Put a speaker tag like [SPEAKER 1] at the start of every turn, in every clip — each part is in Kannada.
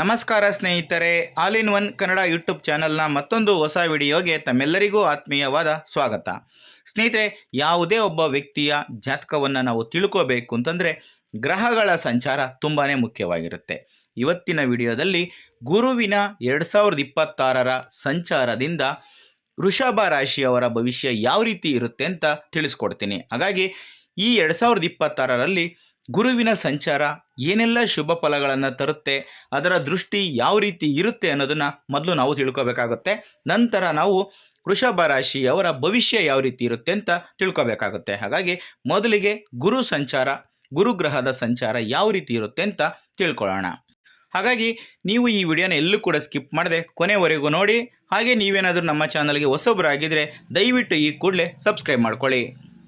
[SPEAKER 1] ನಮಸ್ಕಾರ ಸ್ನೇಹಿತರೆ, all in one Kannada YouTube ಚಾನಲ್ನ ಮತ್ತೊಂದು ಹೊಸ ವಿಡಿಯೋಗೆ ತಮ್ಮೆಲ್ಲರಿಗೂ ಆತ್ಮೀಯವಾದ ಸ್ವಾಗತ. ಸ್ನೇಹಿತರೆ, ಯಾವುದೇ ಒಬ್ಬ ವ್ಯಕ್ತಿಯ ಜಾತಕವನ್ನು ನಾವು ತಿಳ್ಕೋಬೇಕು ಅಂತಂದರೆ ಗ್ರಹಗಳ ಸಂಚಾರ ತುಂಬಾ ಮುಖ್ಯವಾಗಿರುತ್ತೆ. ಇವತ್ತಿನ ವಿಡಿಯೋದಲ್ಲಿ ಗುರುವಿನ ಎರಡು ಸಾವಿರದ ಇಪ್ಪತ್ತಾರರ ಸಂಚಾರದಿಂದ ವೃಷಭ ರಾಶಿಯವರ ಭವಿಷ್ಯ ಯಾವ ರೀತಿ ಇರುತ್ತೆ ಅಂತ ತಿಳಿಸ್ಕೊಡ್ತೀನಿ. ಹಾಗಾಗಿ ಈ ಎರಡು ಸಾವಿರದ ಇಪ್ಪತ್ತಾರರಲ್ಲಿ ಗುರುವಿನ ಸಂಚಾರ ಏನೆಲ್ಲ ಶುಭ ಫಲಗಳನ್ನು ತರುತ್ತೆ, ಅದರ ದೃಷ್ಟಿ ಯಾವ ರೀತಿ ಇರುತ್ತೆ ಅನ್ನೋದನ್ನು ಮೊದಲು ನಾವು ತಿಳ್ಕೋಬೇಕಾಗುತ್ತೆ. ನಂತರ ನಾವು ವೃಷಭ ರಾಶಿಯವರ ಭವಿಷ್ಯ ಯಾವ ರೀತಿ ಇರುತ್ತೆ ಅಂತ ತಿಳ್ಕೋಬೇಕಾಗುತ್ತೆ. ಹಾಗಾಗಿ ಮೊದಲಿಗೆ ಗುರು ಸಂಚಾರ ಗುರುಗ್ರಹದ ಸಂಚಾರ ಯಾವ ರೀತಿ ಇರುತ್ತೆ ಅಂತ ತಿಳ್ಕೊಳ್ಳೋಣ. ಹಾಗಾಗಿ ನೀವು ಈ ವಿಡಿಯೋನ ಎಲ್ಲೂ ಕೂಡ ಸ್ಕಿಪ್ ಮಾಡದೆ ಕೊನೆವರೆಗೂ ನೋಡಿ, ಹಾಗೆ ನೀವೇನಾದರೂ ನಮ್ಮ ಚಾನಲ್ಗೆ ಹೊಸಬರಾಗಿದ್ದರೆ ದಯವಿಟ್ಟು ಈ ಕೂಡಲೇ ಸಬ್ಸ್ಕ್ರೈಬ್ ಮಾಡ್ಕೊಳ್ಳಿ.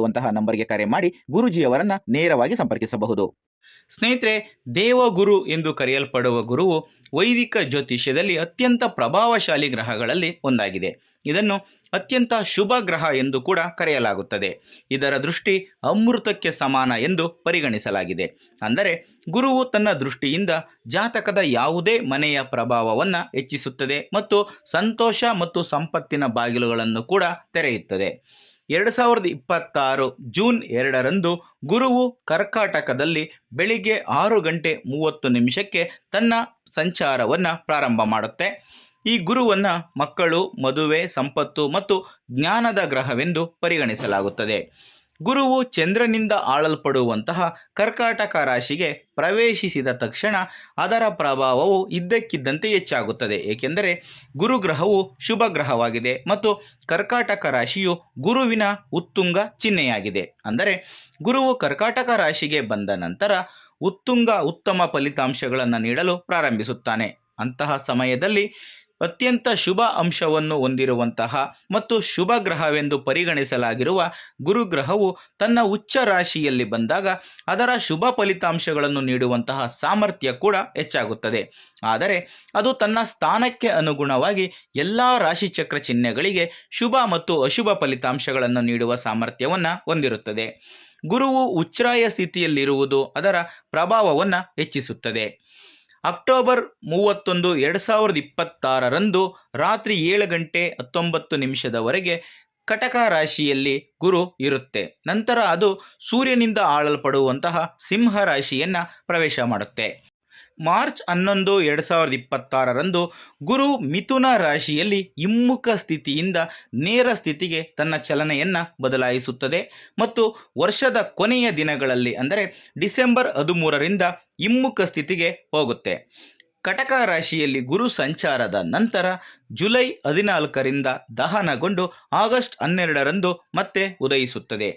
[SPEAKER 1] ಇರುವಂತಹ ನಂಬರ್ಗೆ ಕರೆ ಮಾಡಿ ಗುರುಜಿಯವರನ್ನು ನೇರವಾಗಿ ಸಂಪರ್ಕಿಸಬಹುದು. ಸ್ನೇಹಿತರೆ, ದೇವಗುರು ಎಂದು ಕರೆಯಲ್ಪಡುವ ಗುರುವು ವೈದಿಕ ಜ್ಯೋತಿಷ್ಯದಲ್ಲಿ ಅತ್ಯಂತ ಪ್ರಭಾವಶಾಲಿ ಗ್ರಹಗಳಲ್ಲಿ ಒಂದಾಗಿದೆ. ಇದನ್ನು ಅತ್ಯಂತ ಶುಭ ಗ್ರಹ ಎಂದು ಕೂಡ ಕರೆಯಲಾಗುತ್ತದೆ. ಇದರ ದೃಷ್ಟಿ ಅಮೃತಕ್ಕೆ ಸಮಾನ ಎಂದು ಪರಿಗಣಿಸಲಾಗಿದೆ. ಅಂದರೆ, ಗುರುವು ತನ್ನ ದೃಷ್ಟಿಯಿಂದ ಜಾತಕದ ಯಾವುದೇ ಮನೆಯ ಪ್ರಭಾವವನ್ನು ಹೆಚ್ಚಿಸುತ್ತದೆ ಮತ್ತು ಸಂತೋಷ ಮತ್ತು ಸಂಪತ್ತಿನ ಬಾಗಿಲುಗಳನ್ನು ಕೂಡ ತೆರೆಯುತ್ತದೆ. ಎರಡು ಸಾವಿರದ ಇಪ್ಪತ್ತಾರು ಜೂನ್ ಎರಡರಂದು ಗುರುವು ಕರ್ಕಾಟಕದಲ್ಲಿ ಬೆಳಿಗ್ಗೆ ಆರು ಗಂಟೆ ಮೂವತ್ತು ನಿಮಿಷಕ್ಕೆ ತನ್ನ ಸಂಚಾರವನ್ನು ಪ್ರಾರಂಭ ಮಾಡುತ್ತೆ. ಈ ಗುರುವನ್ನು ಮಕ್ಕಳು, ಮದುವೆ, ಸಂಪತ್ತು ಮತ್ತು ಜ್ಞಾನದ ಗ್ರಹವೆಂದು ಪರಿಗಣಿಸಲಾಗುತ್ತದೆ. ಗುರುವು ಚಂದ್ರನಿಂದ ಆಳಲ್ಪಡುವಂತಹ ಕರ್ಕಾಟಕ ರಾಶಿಗೆ ಪ್ರವೇಶಿಸಿದ ತಕ್ಷಣ ಅದರ ಪ್ರಭಾವವು ಇದ್ದಕ್ಕಿದ್ದಂತೆ ಹೆಚ್ಚಾಗುತ್ತದೆ. ಏಕೆಂದರೆ ಗುರುಗ್ರಹವು ಶುಭ ಗ್ರಹವಾಗಿದೆ ಮತ್ತು ಕರ್ಕಾಟಕ ರಾಶಿಯು ಗುರುವಿನ ಉತ್ತುಂಗ ಚಿಹ್ನೆಯಾಗಿದೆ. ಅಂದರೆ ಗುರುವು ಕರ್ಕಾಟಕ ರಾಶಿಗೆ ಬಂದ ನಂತರ ಉತ್ತುಂಗ ಉತ್ತಮ ಫಲಿತಾಂಶಗಳನ್ನು ನೀಡಲು ಪ್ರಾರಂಭಿಸುತ್ತಾನೆ. ಅಂತಹ ಸಮಯದಲ್ಲಿ ಅತ್ಯಂತ ಶುಭ ಅಂಶವನ್ನು ಹೊಂದಿರುವಂತಹ ಮತ್ತು ಶುಭ ಗ್ರಹವೆಂದು ಪರಿಗಣಿಸಲಾಗಿರುವ ಗುರುಗ್ರಹವು ತನ್ನ ಉಚ್ಚ ರಾಶಿಯಲ್ಲಿ ಬಂದಾಗ ಅದರ ಶುಭ ಫಲಿತಾಂಶಗಳನ್ನು ನೀಡುವಂತಹ ಸಾಮರ್ಥ್ಯ ಕೂಡ ಹೆಚ್ಚಾಗುತ್ತದೆ. ಆದರೆ ಅದು ತನ್ನ ಸ್ಥಾನಕ್ಕೆ ಅನುಗುಣವಾಗಿ ಎಲ್ಲ ರಾಶಿಚಕ್ರ ಚಿಹ್ನೆಗಳಿಗೆ ಶುಭ ಮತ್ತು ಅಶುಭ ಫಲಿತಾಂಶಗಳನ್ನು ನೀಡುವ ಸಾಮರ್ಥ್ಯವನ್ನು ಹೊಂದಿರುತ್ತದೆ. ಗುರುವು ಉಚ್ಛ್ರಾಯ ಸ್ಥಿತಿಯಲ್ಲಿರುವುದು ಅದರ ಪ್ರಭಾವವನ್ನು ಹೆಚ್ಚಿಸುತ್ತದೆ. ಅಕ್ಟೋಬರ್ ಮೂವತ್ತೊಂದು ಎರಡು ಸಾವಿರದ ಇಪ್ಪತ್ತಾರರಂದು ರಾತ್ರಿ ಏಳು ಗಂಟೆ ಹತ್ತೊಂಬತ್ತು ನಿಮಿಷದವರೆಗೆ ಕಟಕ ರಾಶಿಯಲ್ಲಿ ಗುರು ಇರುತ್ತೆ. ನಂತರ ಅದು ಸೂರ್ಯನಿಂದ ಆಳಲ್ಪಡುವಂತಹ ಸಿಂಹ ರಾಶಿಯನ್ನು ಪ್ರವೇಶ ಮಾಡುತ್ತೆ. ಮಾರ್ಚ್ ಹನ್ನೊಂದು, ಎರಡು ಸಾವಿರದ ಇಪ್ಪತ್ತಾರರಂದು ಗುರು ಮಿಥುನ ರಾಶಿಯಲ್ಲಿ ಹಿಮ್ಮುಖ ಸ್ಥಿತಿಯಿಂದ ನೇರ ಸ್ಥಿತಿಗೆ ತನ್ನ ಚಲನೆಯನ್ನು ಬದಲಾಯಿಸುತ್ತದೆ. ಮತ್ತು ವರ್ಷದ ಕೊನೆಯ ದಿನಗಳಲ್ಲಿ, ಅಂದರೆ ಡಿಸೆಂಬರ್ ಹದಿಮೂರರಿಂದ ಹಿಮ್ಮುಖ ಸ್ಥಿತಿಗೆ ಹೋಗುತ್ತೆ. ಕಟಕ ರಾಶಿಯಲ್ಲಿ ಗುರು ಸಂಚಾರದ ನಂತರ ಜುಲೈ ಹದಿನಾಲ್ಕರಿಂದ ದಹನಗೊಂಡು ಆಗಸ್ಟ್ ಹನ್ನೆರಡರಂದು ಮತ್ತೆ ಉದಯಿಸುತ್ತದೆ.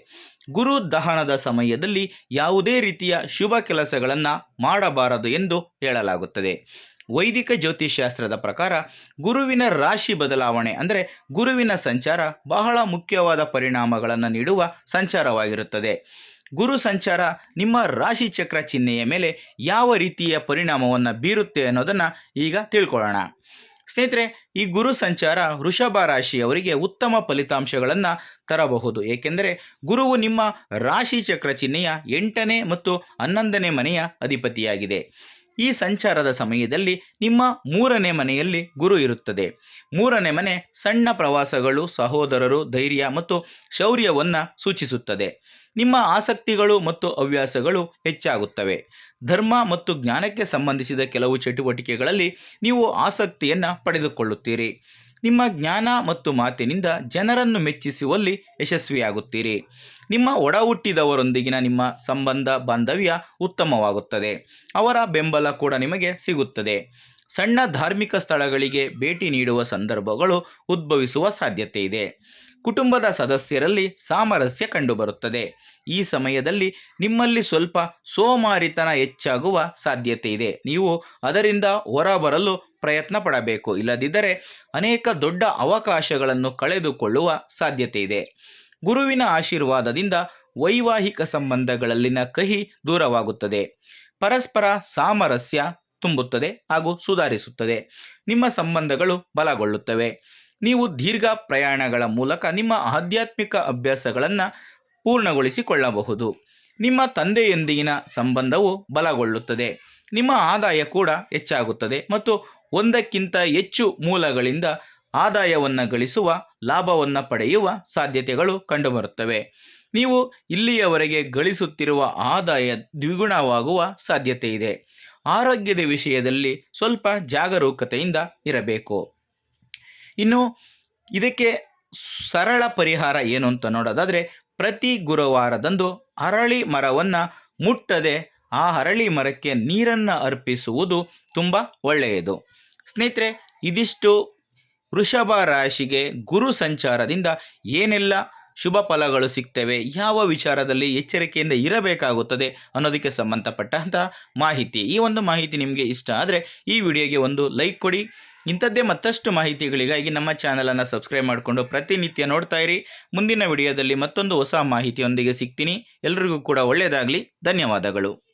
[SPEAKER 1] ಗುರು ದಹನದ ಸಮಯದಲ್ಲಿ ಯಾವುದೇ ರೀತಿಯ ಶುಭ ಕೆಲಸಗಳನ್ನು ಮಾಡಬಾರದು ಎಂದು ಹೇಳಲಾಗುತ್ತದೆ. ವೈದಿಕ ಜ್ಯೋತಿಷ್ಶಾಸ್ತ್ರದ ಪ್ರಕಾರ ಗುರುವಿನ ರಾಶಿ ಬದಲಾವಣೆ ಅಂದರೆ ಗುರುವಿನ ಸಂಚಾರ ಬಹಳ ಮುಖ್ಯವಾದ ಪರಿಣಾಮಗಳನ್ನು ನೀಡುವ ಸಂಚಾರವಾಗಿರುತ್ತದೆ. ಗುರು ಸಂಚಾರ ನಿಮ್ಮ ರಾಶಿ ಚಕ್ರ ಚಿಹ್ನೆಯ ಮೇಲೆ ಯಾವ ರೀತಿಯ ಪರಿಣಾಮವನ್ನು ಬೀರುತ್ತೆ ಅನ್ನೋದನ್ನು ಈಗ ತಿಳ್ಕೊಳ್ಳೋಣ. ಸ್ನೇಹಿತರೆ, ಈ ಗುರು ಸಂಚಾರ ವೃಷಭ ರಾಶಿಯವರಿಗೆ ಉತ್ತಮ ಫಲಿತಾಂಶಗಳನ್ನು ತರಬಹುದು. ಏಕೆಂದರೆ, ಗುರುವು ನಿಮ್ಮ ರಾಶಿ ಚಕ್ರ ಚಿಹ್ನೆಯ ಎಂಟನೇ ಮತ್ತು ಹನ್ನೊಂದನೇ ಮನೆಯ ಅಧಿಪತಿಯಾಗಿದೆ. ಈ ಸಂಚಾರದ ಸಮಯದಲ್ಲಿ ನಿಮ್ಮ ಮೂರನೇ ಮನೆಯಲ್ಲಿ ಗುರು ಇರುತ್ತದೆ. ಮೂರನೇ ಮನೆ ಸಣ್ಣ ಪ್ರವಾಸಗಳು, ಸಹೋದರರು, ಧೈರ್ಯ ಮತ್ತು ಶೌರ್ಯವನ್ನು ಸೂಚಿಸುತ್ತದೆ. ನಿಮ್ಮ ಆಸಕ್ತಿಗಳು ಮತ್ತು ಹವ್ಯಾಸಗಳು ಹೆಚ್ಚಾಗುತ್ತವೆ. ಧರ್ಮ ಮತ್ತು ಜ್ಞಾನಕ್ಕೆ ಸಂಬಂಧಿಸಿದ ಕೆಲವು ಚಟುವಟಿಕೆಗಳಲ್ಲಿ ನೀವು ಆಸಕ್ತಿಯನ್ನು ಪಡೆದುಕೊಳ್ಳುತ್ತೀರಿ. ನಿಮ್ಮ ಜ್ಞಾನ ಮತ್ತು ಮಾತಿನಿಂದ ಜನರನ್ನು ಮೆಚ್ಚಿಸುವಲ್ಲಿ ಯಶಸ್ವಿಯಾಗುತ್ತೀರಿ. ನಿಮ್ಮ ಒಡ ಹುಟ್ಟಿದವರೊಂದಿಗಿನ ನಿಮ್ಮ ಸಂಬಂಧ, ಬಾಂಧವ್ಯ ಉತ್ತಮವಾಗುತ್ತದೆ. ಅವರ ಬೆಂಬಲ ಕೂಡ ನಿಮಗೆ ಸಿಗುತ್ತದೆ. ಸಣ್ಣ ಧಾರ್ಮಿಕ ಸ್ಥಳಗಳಿಗೆ ಭೇಟಿ ನೀಡುವ ಸಂದರ್ಭಗಳು ಉದ್ಭವಿಸುವ ಸಾಧ್ಯತೆ ಇದೆ. ಕುಟುಂಬದ ಸದಸ್ಯರಲ್ಲಿ ಸಾಮರಸ್ಯ ಕಂಡುಬರುತ್ತದೆ. ಈ ಸಮಯದಲ್ಲಿ ನಿಮ್ಮಲ್ಲಿ ಸ್ವಲ್ಪ ಸೋಮಾರಿತನ ಹೆಚ್ಚಾಗುವ ಸಾಧ್ಯತೆ ಇದೆ. ನೀವು ಅದರಿಂದ ಹೊರಬರಲು ಪ್ರಯತ್ನ ಪಡಬೇಕು. ಇಲ್ಲದಿದ್ದರೆ ಅನೇಕ ದೊಡ್ಡ ಅವಕಾಶಗಳನ್ನು ಕಳೆದುಕೊಳ್ಳುವ ಸಾಧ್ಯತೆ ಇದೆ. ಗುರುವಿನ ಆಶೀರ್ವಾದದಿಂದ ವೈವಾಹಿಕ ಸಂಬಂಧಗಳಲ್ಲಿನ ಕಹಿ ದೂರವಾಗುತ್ತದೆ. ಪರಸ್ಪರ ಸಾಮರಸ್ಯ ತುಂಬುತ್ತದೆ ಹಾಗೂ ಸುಧಾರಿಸುತ್ತದೆ. ನಿಮ್ಮ ಸಂಬಂಧಗಳು ಬಲಗೊಳ್ಳುತ್ತವೆ. ನೀವು ದೀರ್ಘ ಪ್ರಯಾಣಗಳ ಮೂಲಕ ನಿಮ್ಮ ಆಧ್ಯಾತ್ಮಿಕ ಅಭ್ಯಾಸಗಳನ್ನು ಪೂರ್ಣಗೊಳಿಸಿಕೊಳ್ಳಬಹುದು. ನಿಮ್ಮ ತಂದೆಯೊಂದಿಗಿನ ಸಂಬಂಧವು ಬಲಗೊಳ್ಳುತ್ತದೆ. ನಿಮ್ಮ ಆದಾಯ ಕೂಡ ಹೆಚ್ಚಾಗುತ್ತದೆ ಮತ್ತು ಒಂದಕ್ಕಿಂತ ಹೆಚ್ಚು ಮೂಲಗಳಿಂದ ಆದಾಯವನ್ನು ಗಳಿಸುವ, ಲಾಭವನ್ನು ಪಡೆಯುವ ಸಾಧ್ಯತೆಗಳು ಕಂಡುಬರುತ್ತವೆ. ನೀವು ಇಲ್ಲಿಯವರೆಗೆ ಗಳಿಸುತ್ತಿರುವ ಆದಾಯ ದ್ವಿಗುಣವಾಗುವ ಸಾಧ್ಯತೆ ಇದೆ. ಆರೋಗ್ಯದ ವಿಷಯದಲ್ಲಿ ಸ್ವಲ್ಪ ಜಾಗರೂಕತೆಯಿಂದ ಇರಬೇಕು. ಇನ್ನು ಇದಕ್ಕೆ ಸರಳ ಪರಿಹಾರ ಏನು ಅಂತ ನೋಡೋದಾದರೆ, ಪ್ರತಿ ಗುರುವಾರದಂದು ಅರಳಿ ಮರವನ್ನು ಮುಟ್ಟದೆ ಆ ಅರಳಿ ಮರಕ್ಕೆ ನೀರನ್ನು ಅರ್ಪಿಸುವುದು ತುಂಬ ಒಳ್ಳೆಯದು. ಸ್ನೇಹಿತರೆ, ಇದಿಷ್ಟು ವೃಷಭ ರಾಶಿಗೆ ಗುರು ಸಂಚಾರದಿಂದ ಏನೆಲ್ಲ ಶುಭ ಫಲಗಳು ಸಿಗ್ತವೆ. ಯಾವ ವಿಚಾರದಲ್ಲಿ ಎಚ್ಚರಿಕೆಯಿಂದ ಇರಬೇಕಾಗುತ್ತದೆ ಅನ್ನೋದಕ್ಕೆ ಸಂಬಂಧಪಟ್ಟಂಥ ಮಾಹಿತಿ. ಈ ಒಂದು ಮಾಹಿತಿ ನಿಮಗೆ ಇಷ್ಟ ಆದರೆ ಈ ವಿಡಿಯೋಗೆ ಒಂದು ಲೈಕ್ ಕೊಡಿ. ಇಂಥದ್ದೇ ಮತ್ತಷ್ಟು ಮಾಹಿತಿಗಳಿಗಾಗಿ ನಮ್ಮ ಚಾನಲನ್ನು ಸಬ್ಸ್ಕ್ರೈಬ್ ಮಾಡಿಕೊಂಡು ಪ್ರತಿನಿತ್ಯ ನೋಡ್ತಾ ಇರಿ. ಮುಂದಿನ ವಿಡಿಯೋದಲ್ಲಿ ಮತ್ತೊಂದು ಹೊಸ ಮಾಹಿತಿಯೊಂದಿಗೆ ಸಿಗ್ತೀನಿ. ಎಲ್ರಿಗೂ ಕೂಡ ಒಳ್ಳೆಯದಾಗಲಿ. ಧನ್ಯವಾದಗಳು.